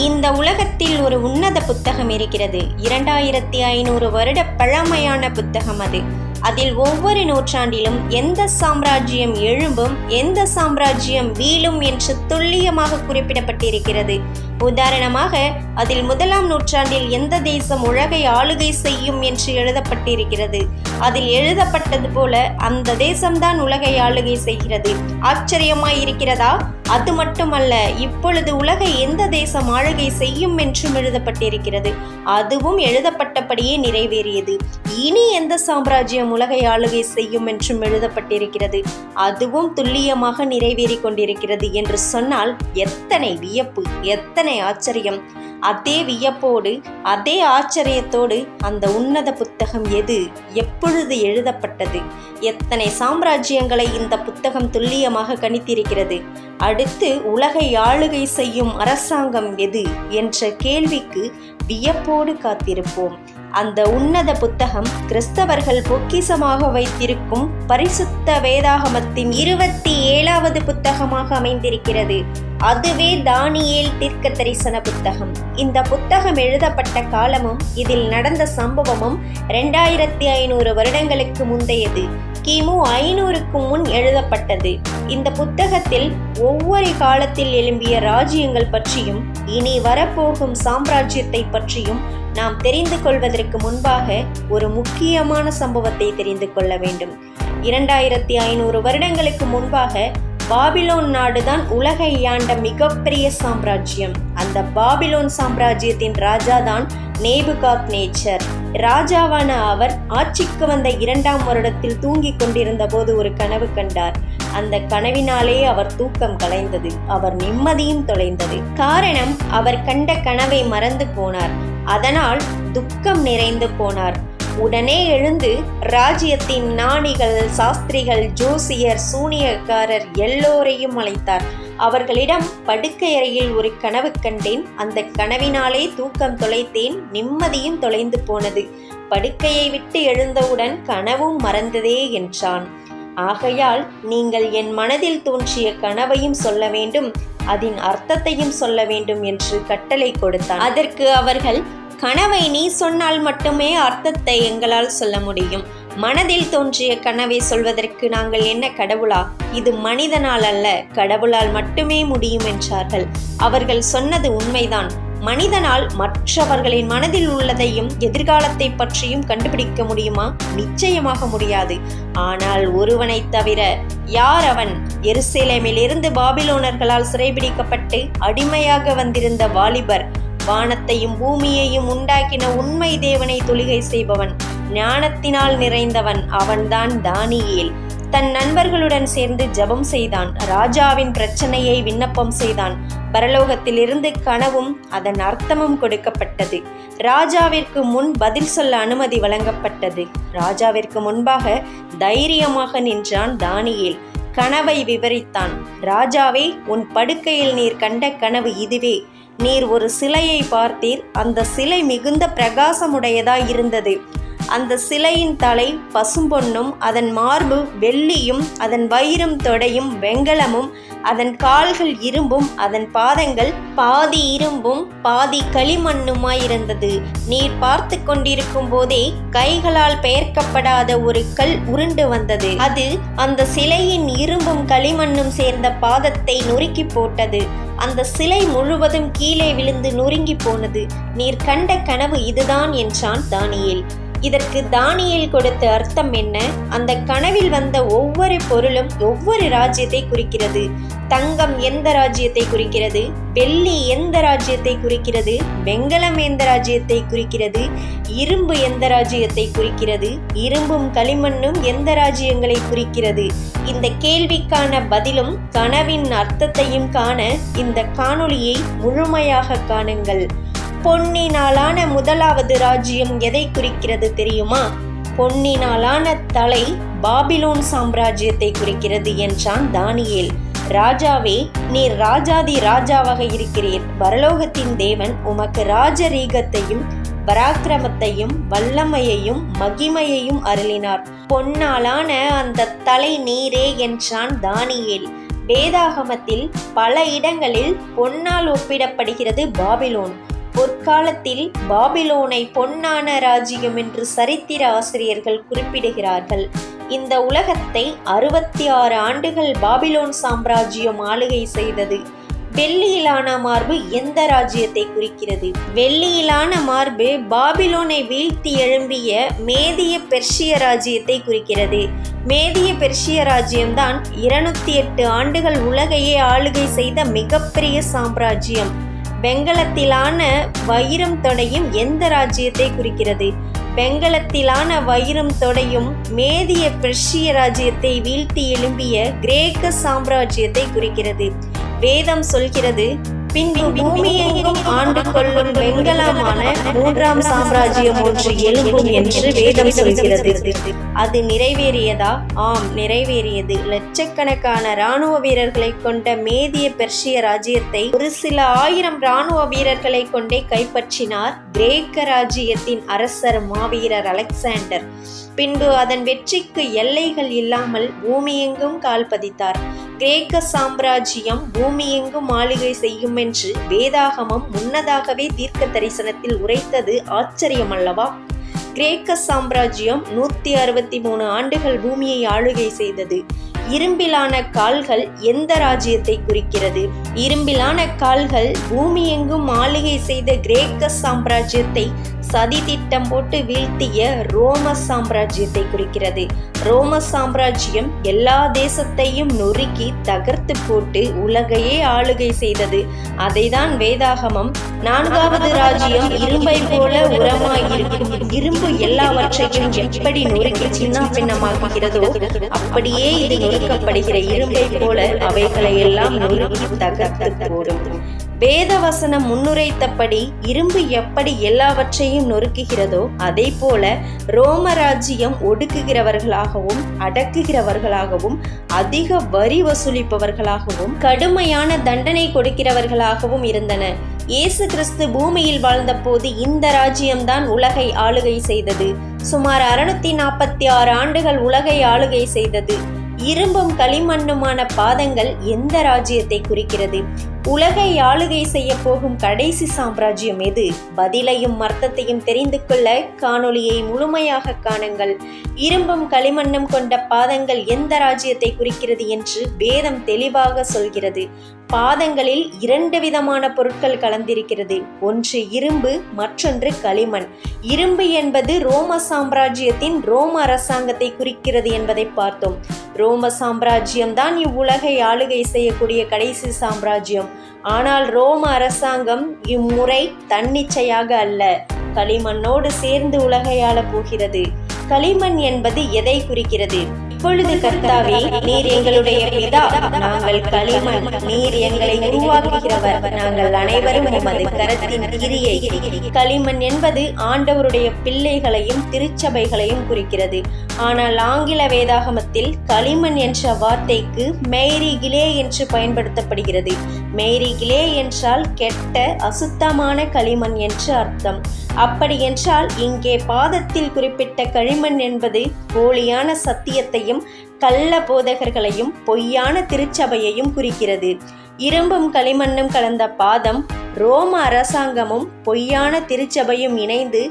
இந்த உலகத்தில் ஒரு உன்னத புத்தகம் இருக்கிறது. இரண்டாயிரத்தி ஐநூறு வருட பழமையான புத்தகம் அது. அதில் ஒவ்வொரு நூற்றாண்டிலும் எந்த சாம்ராஜ்யம் எழும்பும் எந்த சாம்ராஜ்யம் வீழும் என்று துல்லியமாக குறிப்பிடப்பட்டிருக்கிறது. உதாரணமாக அதில் முதலாம் நூற்றாண்டில் எந்த தேசம் உலகை ஆளுகை செய்யும் என்று எழுதப்பட்டிருக்கிறது. அதில் எழுதப்பட்டது போல அந்த தேசம்தான் உலகை ஆளுகை செய்கிறது. ஆச்சரியமாய் இருக்கிறதா அது மட்டுமல்ல இப்பொழுது உலகை எந்த தேசம் ஆளுகை செய்யும் என்றும் எழுதப்பட்டிருக்கிறது. அதுவும் எழுதப்பட்டபடியே நிறைவேறியது. இனி எந்த சாம்ராஜ்யம் உலகை ஆளுகை செய்யும் என்றும் எழுதப்பட்டிருக்கிறது. அதுவும் துல்லியமாக நிறைவேறி கொண்டிருக்கிறது என்று சொன்னால் எத்தனை வியப்பு எத்தனை எத்தனை ஆச்சரியம்? அதே வியப்போடு அதே ஆச்சரியத்தோடு அந்த உன்னத புத்தகம் எது? எப்பொழுது எழுதப்பட்டது? எத்தனை சாம்ராஜ்யங்களை இந்த புத்தகம் துல்லியமாக கணித்திருக்கிறது? அடுத்து உலகை ஆளுகை செய்யும் அரசாங்கம் எது? என்ற கேள்விக்கு வியப்போடு காத்திருப்போம். அந்த உன்னத புத்தகம் கிறிஸ்தவர்கள் பொக்கிசமாக வைத்திருக்கும் பரிசுத்த வேதாகமத்தின் இருபத்தி ஏழாவது புத்தகமாக அமைந்திருக்கிறது. அதுவே தானியேல் தீர்க்க தரிசன புத்தகம். இந்த புத்தகம் எழுதப்பட்ட காலமும் இதில் நடந்த சம்பவமும் ரெண்டாயிரத்தி ஐநூறு வருடங்களுக்கு முந்தையது. கிமு ஐநூறுக்கு முன் எழுதப்பட்டது. இந்த புத்தகத்தில் ஒவ்வொரு காலத்தில் எழும்பிய ராஜ்யங்கள் பற்றியும் இனி வரப்போகும் சாம்ராஜ்யத்தை பற்றியும் நாம் தெரிந்து கொள்வதற்கு முன்பாக ஒரு முக்கியமான சம்பவத்தை தெரிந்து கொள்ள வேண்டும். இரண்டாயிரத்தி ஐநூறு வருடங்களுக்கு முன்பாக பாபிலோன் நாடுதான் உலகை ஆண்ட மிகப்பெரிய சாம்ராஜ்யம். அந்த பாபிலோன் சாம்ராஜ்யத்தின் ராஜாதான் நேபுகாத் நேச்சர். ராஜாவான அவர் ஆட்சிக்கு வந்த இரண்டாம் வருடத்தில் தூங்கிக் கொண்டிருந்த போது ஒரு கனவு கண்டார். அந்த கனவினாலே அவர் தூக்கம் கலைந்தது. அவர் நிம்மதியும் தொலைந்தது. காரணம் அவர் கண்ட கனவை மறந்து போனார். அதனால் துக்கம் நிறைந்து போனார். உடனே எழுந்து ராஜ்யத்தின் நாணிகள் சாஸ்திரிகள் ஜோசியர் சூனியக்காரர் எல்லோரையும் அழைத்தார். அவர்களிடம் படுக்கை அறையில் ஒரு கனவு கண்டேன். அந்த கனவினாலே தூக்கம் தொலைத்தேன். நிம்மதியும் தொலைந்து போனது. படுக்கையை விட்டு எழுந்தவுடன் கனவும் மறந்ததே என்றான். ஆகையால் நீங்கள் என் மனதில் தோன்றிய கனவையும் சொல்ல வேண்டும். அதன் அர்த்தத்தையும் சொல்ல வேண்டும் என்று கட்டளை கொடுத்தான். அதற்கு அவர்கள் கனவை நீ சொன்னால் மட்டுமே அர்த்தத்தை எங்களால் சொல்ல முடியும். மனதில் தோன்றிய கனவை சொல்வதற்கு நாங்கள் என்ன கடவுளா? இது மனிதனால் அல்ல கடவுளால் மட்டுமே முடியும் என்றார்கள். அவர்கள் சொன்னது உண்மைதான். மனிதனால் மற்றவர்களின் மனதில் உள்ளதையும் எதிர்காலத்தை பற்றியும் கண்டுபிடிக்க முடியுமா? நிச்சயமாக முடியாது. ஆனால் ஒருவனை தவிர யார் அவன்? எருசலேமிலிருந்து பாபிலோனர்களால் சிறைபிடிக்கப்பட்டு அடிமையாக வந்திருந்த வாலிபர் வானத்தையும் பூமியையும் உண்டாக்கின உண்மை தேவனை தொழுகை செய்பவன். ஞானத்தினால் நிறைந்தவன் அவன்தான் தானியேல். தன் நண்பர்களுடன் சேர்ந்து ஜெபம் செய்தான். ராஜாவின் பிரச்சனையை விண்ணப்பம் செய்தான். பரலோகத்திலிருந்து கனவும் அதன் அர்த்தமும் கொடுக்கப்பட்டது. ராஜாவிற்கு முன் பதில் சொல்ல அனுமதி வழங்கப்பட்டது. ராஜாவிற்கு முன்பாக தைரியமாக நின்றான் தானியேல். கனவை விவரித்தான். ராஜாவே உன் படுக்கையில் நீர் கண்ட கனவு இதுவே. நீர் ஒரு சிலையை பார்த்தீர். அந்த சிலை மிகுந்த பிரகாசமுடையதாய் இருந்தது. அந்த சிலையின் தலை பசும்பொன்னும் அதன் மார்பு வெள்ளியும் அதன் வயிறும் தொடையும் வெங்கலமும் அதன் கால்கள் இரும்பும் அதன் பாதங்கள் பாதி இரும்பும் பாதி களிமண்ணுமாயிருந்தது. நீர் பார்த்து கொண்டிருக்கும் போதே கைகளால் பெயர்க்கப்படாத ஒரு கல் உருண்டு வந்தது. அது அந்த சிலையின் இரும்பும் களிமண்ணும் சேர்ந்த பாதத்தை நொறுக்கி போட்டது. அந்த சிலை முழுவதும் கீழே விழுந்து நொறுங்கி போனது. நீர் கண்ட கனவு இதுதான் என்றான் தானியேல். இதற்கு தானியில் கொடுத்த அர்த்தம் என்ன? அந்த கனவில் வந்த ஒவ்வொரு பொருளும் ஒவ்வொரு ராஜ்யத்தை குறிக்கிறது. தங்கம் எந்த ராஜ்யத்தை குறிக்கிறது? வெள்ளி எந்த ராஜ்யத்தை குறிக்கிறது? வெங்கலம் எந்த ராஜ்யத்தை குறிக்கிறது? இரும்பு எந்த ராஜ்யத்தை குறிக்கிறது? இரும்பும் களிமண்ணும் எந்த ராஜ்யங்களை குறிக்கிறது? இந்த கேள்விக்கான பதிலும் கனவின் அர்த்தத்தையும் காண இந்த காணொளியை முழுமையாக காணுங்கள். பொன்னினாலான முதலாவது ராஜ்யம் எதை குறிக்கிறது தெரியுமா? பொன்னினாலான தலை பாபிலோன் சாம்ராஜ்யத்தை குறிக்கிறது என்றான் தானியேல். ராஜாவே நீர் ராஜாதி ராஜாவாக இருக்கிறீர். பரலோகத்தின் தேவன் உமக்கு ராஜரீகத்தையும் பராக்கிரமத்தையும் வல்லமையையும் மகிமையையும் அருளினார். பொன்னாலான அந்த தலை நீரே என்றான் தானியேல். வேதாகமத்தில் பல இடங்களில் பொன்னால் ஒப்பிடப்படுகிறது பாபிலோன். பொற்காலத்தில் பாபிலோனை பொன்னான ராஜ்யம் என்று சரித்திர ஆசிரியர்கள் குறிப்பிடுகிறார்கள். இந்த உலகத்தை அறுபத்தி ஆறு ஆண்டுகள் பாபிலோன் சாம்ராஜ்யம் ஆளுகை செய்தது. வெள்ளியிலான மார்பு எந்த ராஜ்யத்தை குறிக்கிறது? வெள்ளியிலான மார்பு பாபிலோனை வீழ்த்தி எழும்பிய மேதிய பெர்ஷிய ராஜ்யத்தை குறிக்கிறது. மேதிய பெர்ஷிய ராஜ்யம்தான் இருநூத்தி எட்டு ஆண்டுகள் உலகையே ஆளுகை செய்த மிகப்பெரிய சாம்ராஜ்யம். வெங்கலத்திலான வைரம் தொடையும் எந்த ராஜ்யத்தை குறிக்கிறது? வெங்கலத்திலான வைரம் தொடையும் மேதிய பெர்ஷிய ராஜ்யத்தை வீழ்த்தி எழும்பிய கிரேக்க சாம்ராஜ்யத்தை குறிக்கிறது. வேதம் சொல்கிறது பின்பு பூமியெங்கும் ஆண்டு கொள்ளும் வெங்கலமான மூன்றாம் சாம்ராஜ்யம் ஒன்று எழும்பும் என்று வேதம் சொல்கிறது. அது நிறைவேறியதா? ஆம் நிறைவேறியது. லட்சக்கணக்கான ராணுவ வீரர்களை கொண்ட மேதிய பெர்ஷிய ராஜ்யத்தை ஒரு சில ஆயிரம் ராணுவ வீரர்களை கொண்டே கைப்பற்றினார் கிரேக்க ராஜ்யத்தின் அரசர் மாவீரர் அலெக்சாண்டர். பின்பு அதன் வெற்றிக்கு எல்லைகள் இல்லாமல் பூமியெங்கும் கால் பதித்தார் கிரேக்க சாம்ராஜ்யம் பூமியெங்கும் ஆளுகை செய்யும் என்று வேதாகமம் முன்னதாகவே தீர்க்க தரிசனத்தில் உரைத்தது ஆச்சரியம் அல்லவா கிரேக்க சாம்ராஜ்யம் நூத்தி அறுபத்தி மூணு ஆண்டுகள் பூமியை ஆளுகை செய்தது. இரும்பிலான கால்கள் எந்த ராஜ்யத்தை குறிக்கிறது? இரும்பிலான கால்கள் பூமி எங்கும் ஆளுகை செய்த கிரேக்க சாம்ராஜ்யத்தை சதி திட்டம் போட்டு வீழ்த்திய ரோம சாம்ராஜ்யத்தை குறிக்கிறது. ரோம சாம்ராஜ்யம் எல்லா தேசத்தையும் நொறுக்கி தகர்த்து போட்டு உலகையே ஆளுகை செய்தது. அதைதான் வேதாகமம் நான்காவது ராஜ்யம் இரும்பை போல உரமாயிருக்கும். இரும்பு எல்லாவற்றையும் எப்படி நொறுக்கி சின்ன பின்னமாக்குகிறதோ அப்படியே இது நொறுக்கப்படுகிற இரும்பை போல அவைகளை எல்லாம் நொறுக்கி தகர்த்து போடும் வேதவசனம் முன்னுரைத்தபடி இரும்பு எப்படி எல்லாவற்றையும் நொறுக்குகிறதோ அதே போல ரோமராஜ்யம் ஒடுக்குகிறவர்களாகவும் அடக்குகிறவர்களாகவும் அதிக வரி வசூலிப்பவர்களாகவும் கடுமையான தண்டனை கொடுக்கிறவர்களாகவும் இருந்தன. இயேசு கிறிஸ்து பூமியில் வாழ்ந்தபோது இந்த ராஜ்யம்தான் உலகை ஆளுகை செய்தது. சுமார் அறுநூத்தி நாற்பத்தி ஆறு ஆண்டுகள் உலகை ஆளுகை செய்தது. இரும்பும் களிமண்ணுமான பாதங்கள் எந்த ராஜ்யத்தை குறிக்கிறது? உலகை ஆளுகை செய்ய போகும் கடைசி சாம்ராஜ்யம் எது? பதிலையும் அர்த்தத்தையும் தெரிந்து கொள்ள காணொளியை முழுமையாக காணுங்கள். இரும்பும் களிமண்ணும் கொண்ட பாதங்கள் எந்த ராஜ்யத்தை குறிக்கிறது என்று வேதம் தெளிவாக சொல்கிறது. பாதங்களில் இரண்டு விதமான பொருட்கள் கலந்திருக்கிறது. ஒன்று இரும்பு மற்றொன்று களிமண். இரும்பு என்பது ரோம சாம்ராஜ்யத்தின் ரோம அரசாங்கத்தை குறிக்கிறது என்பதை பார்த்தோம். ரோம சாம்ராஜ்யம் தான் இவ்வுலகை ஆளுகை செய்யக்கூடிய கடைசி சாம்ராஜ்யம். ஆனால் ரோம அரசாங்கம் இம்முறை தன்னிச்சையாக அல்ல. களிமண்ணோடு சேர்ந்து உலகையாள போகிறது. களிமண் என்பது எதை குறிக்கிறது? இப்பொழுது கர்த்தாவே நீர் எங்களுடைய பிதா. நாங்கள் களிமண் நீர் எங்களை உருவாக்குகிறவர். நாங்கள் அனைவரும் உமது கரத்தின் கிரியை. களிமண் என்பது ஆண்டவருடைய பிள்ளைகளையும் திருச்சபைகளையும் குறிக்கிறது. ஆனால் ஆங்கில வேதாகமத்தில் களிமண் என்ற வார்த்தைக்கு மேரி கிலே என்று பயன்படுத்தப்படுகிறது. மேரி கிலே என்றால் கெட்ட அசுத்தமான களிமண் என்று அர்த்தம். அப்படி என்றால் இங்கே பாதத்தில் குறிப்பிட்ட களிமண் என்பது போலியான சத்தியத்தையும் கள்ள போதகர்களையும் பொய்யான திருச்சபையையும் குறிக்கிறது. இரும்பும் களிமண்ணும் கலந்த பாதம் ரோம அரசாங்கமும் பொய்யான திருச்சபையும் இணைந்து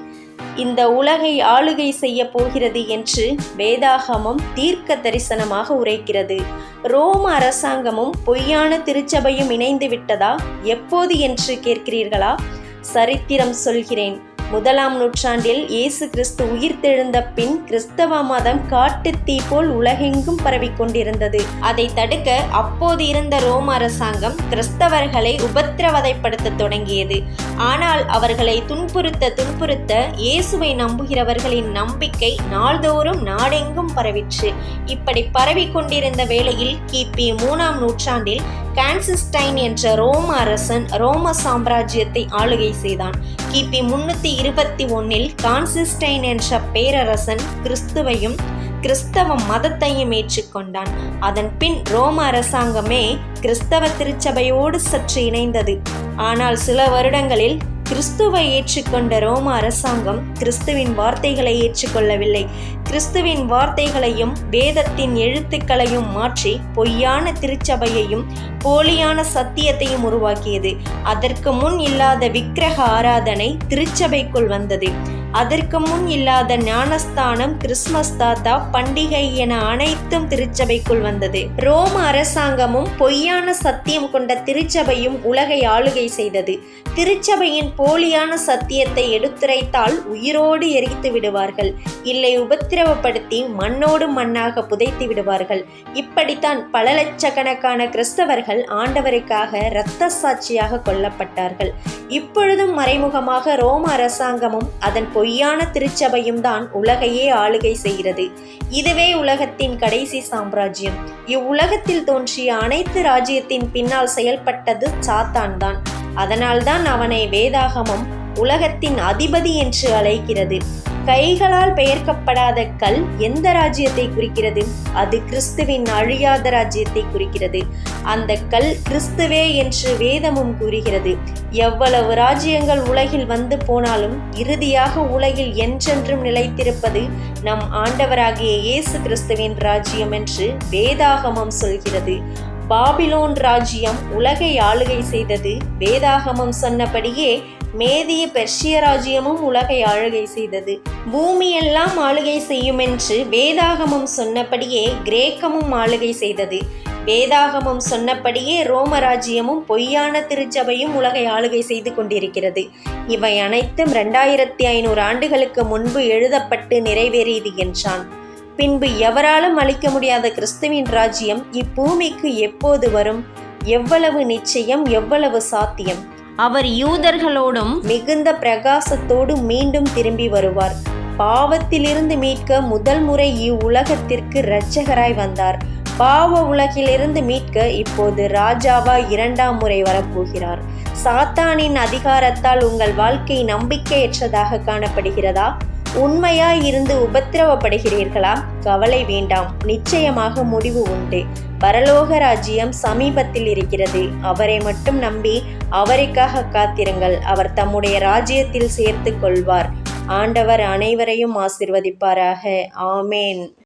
இந்த உலகை ஆளுகை செய்ய போகிறது என்று வேதாகமம் தீர்க்க தரிசனமாக உரைக்கிறது. ரோம அரசாங்கமும் பொய்யான திருச்சபையும் இணைந்து விட்டதா? எப்போது என்று கேட்கிறீர்களா? சரித்திரம் சொல்கிறேன். முதலாம் நூற்றாண்டில் இயேசு கிறிஸ்து உயிர்த்தெழுந்த பின் கிறிஸ்தவ மதம் காட்டு தீ போல் உலகெங்கும் பரவி கொண்டிருந்தது. அதை தடுக்க அப்போது இருந்த ரோம அரசாங்கம் கிறிஸ்தவர்களை உபத்திரவதைப்படுத்த தொடங்கியது. ஆனால் அவர்களை துன்புறுத்த துன்புறுத்த இயேசுவை நம்புகிறவர்களின் நம்பிக்கை நாள்தோறும் நாடெங்கும் பரவிற்று. இப்படி பரவி கொண்டிருந்த வேளையில் கிபி மூணாம் நூற்றாண்டில் கான்சிஸ்டைன் என்ற ரோம அரசன் ரோம சாம்ராஜ்யத்தை ஆளுகை செய்தான். கிபி முன்னூத்தி இருபத்தி ஒன்னில் கான்சிஸ்டைன் என்ற பேரரசன் கிறிஸ்துவையும் கிறிஸ்தவ மதத்தையும் ஏற்றுக்கொண்டான். அதன் பின் ரோம அரசாங்கமே கிறிஸ்தவ திருச்சபையோடு சற்று இணைந்தது. ஆனால் சில வருடங்களில் கிறிஸ்துவை ஏற்றுக்கொண்ட ரோம அரசாங்கம் கிறிஸ்துவின் வார்த்தைகளை ஏற்றுக்கொள்ளவில்லை. கிறிஸ்துவின் வார்த்தைகளையும் வேதத்தின் எழுத்துக்களையும் மாற்றி பொய்யான திருச்சபையையும் போலியான சத்தியத்தையும் உருவாக்கியது. அதற்கு முன் இல்லாத விக்கிரக ஆராதனை திருச்சபைக்குள் வந்தது. அதற்கு முன் இல்லாத ஞானஸ்தானம் கிறிஸ்மஸ் தாத்தா பண்டிகை என அனைத்தும் திருச்சபைக்குள் வந்தது. ரோம அரசாங்கமும் பொய்யான சத்தியம் கொண்ட திருச்சபையும் உலகை ஆளுகை செய்தது. திருச்சபையின் போலியான சத்தியத்தை எடுத்துரைத்தால் உயிரோடு எரித்து விடுவார்கள். இல்லை உபத்திரவப்படுத்தி மண்ணோடு மண்ணாக புதைத்து விடுவார்கள். இப்படித்தான் பல லட்சக்கணக்கான கிறிஸ்தவர்கள் ஆண்டவருக்காக இரத்த சாட்சியாக கொல்லப்பட்டார்கள். இப்பொழுதும் மறைமுகமாக ரோம அரசாங்கமும் அதன் பொய்யான திருச்சபையும் தான் உலகையே ஆளுகை செய்கிறது. இதுவே உலகத்தின் கடைசி சாம்ராஜ்யம். இவ்வுலகத்தில் தோன்றிய அனைத்து ராஜ்யத்தின் பின்னால் செயல்பட்டது சாத்தான் தான். அதனால்தான் அவனை வேதாகமம் உலகத்தின் அதிபதி என்று அழைக்கிறது. கைகளால் பெயர்க்கப்படாத கல் எந்த ராஜ்யத்தை குறிக்கிறது? அது கிறிஸ்துவின் அழியாத ராஜ்யத்தை குறிக்கிறது. அந்த கல் கிறிஸ்துவே என்று வேதமும் கூறுகிறது. எவ்வளவு ராஜ்யங்கள் உலகில் வந்து போனாலும் இறுதியாக உலகில் என்றென்றும் நிலைத்திருப்பது நம் ஆண்டவராகிய இயேசு கிறிஸ்துவின் ராஜ்யம் என்று வேதாகமம் சொல்கிறது. பாபிலோன் ராஜ்யம் உலகை ஆளுகை செய்தது வேதாகமம் சொன்னபடியே மேதிய பெர்ஷிய ராஜ்யமும் உலகை ஆளுகை செய்தது. பூமியெல்லாம் ஆளுகை செய்யும் என்று வேதாகமம் சொன்னபடியே கிரேக்கமும் ஆளுகை செய்தது. வேதாகமம் சொன்னபடியே ரோம ராஜ்யமும் பொய்யான திருச்சபையும் உலகை ஆளுகை செய்து கொண்டிருக்கிறது. இவை அனைத்தும் ரெண்டாயிரத்தி ஐநூறு ஆண்டுகளுக்கு முன்பு எழுதப்பட்டு நிறைவேறியது என்றான். பின்பு எவராலும் அளிக்க முடியாத கிறிஸ்துவின் ராஜ்யம் இப்பூமிக்கு எப்போது வரும்? எவ்வளவு நிச்சயம் எவ்வளவு சாத்தியம்? அவர் யூதர்களோடும் மிகுந்த பிரகாசத்தோடு மீண்டும் திரும்பி வருவார். பாவத்திலிருந்து மீட்க முதல் முறை இவ்வுலகத்திற்கு இரட்சகராய் வந்தார். பாவ உலகிலிருந்து மீட்க இப்போது ராஜாவா இரண்டாம் முறை வரப்போகிறார். சாத்தானின் அதிகாரத்தால் உங்கள் வாழ்க்கை நம்பிக்கையற்றதாக காணப்படுகிறதா? உண்மையாய் இருந்து உபத்திரவப்படுகிறீர்களா? கவலை வேண்டாம். நிச்சயமாக முடிவு உண்டு. பரலோக ராஜ்யம் சமீபத்தில் இருக்கிறது. அவரை மட்டும் நம்பி அவருக்காக காத்திருங்கள். அவர் தம்முடைய ராஜ்யத்தில் சேர்த்து கொள்வார். ஆண்டவர் அனைவரையும் ஆசிர்வதிப்பாராக. ஆமேன்.